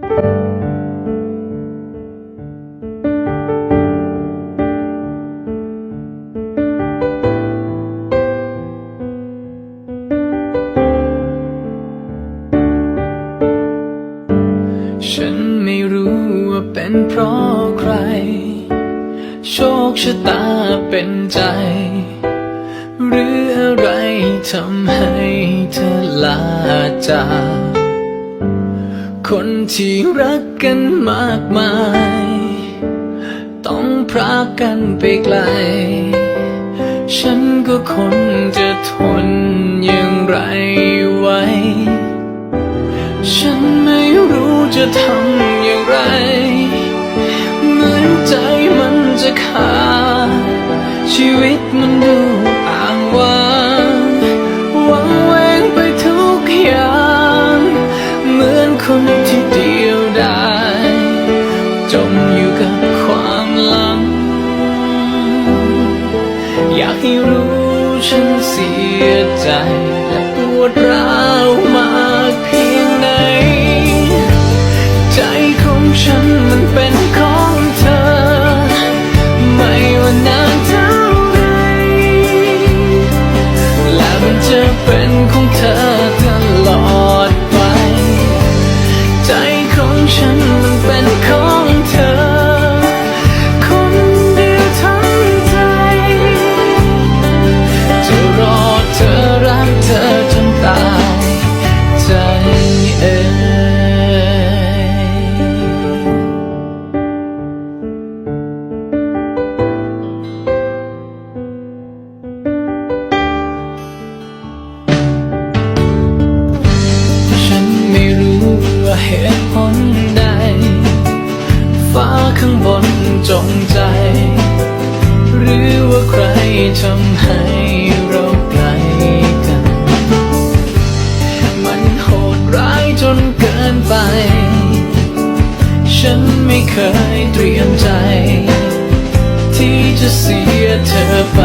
ฉันไม่รู้ว่าเป็นเพราะใคร โชคชะตาเป็นใจ หรืออะไรทำให้เธอลาจาก คนที่รักกันมากมาย ต้องพรากกันไปไกล ฉันก็คนจะทนอย่างไรไว้ ฉันไม่รู้จะทำอย่างไร เหมือนใจมันจะขาดชีวิตมันดู ให้รู้ฉันเสียใจ เหตุผลใด ฟ้าข้างบนจงใจ หรือว่าใครทำให้เราไกลกัน มันโหดร้ายจนเกินไป ฉันไม่เคยเตรียมใจ ที่จะเสียเธอไป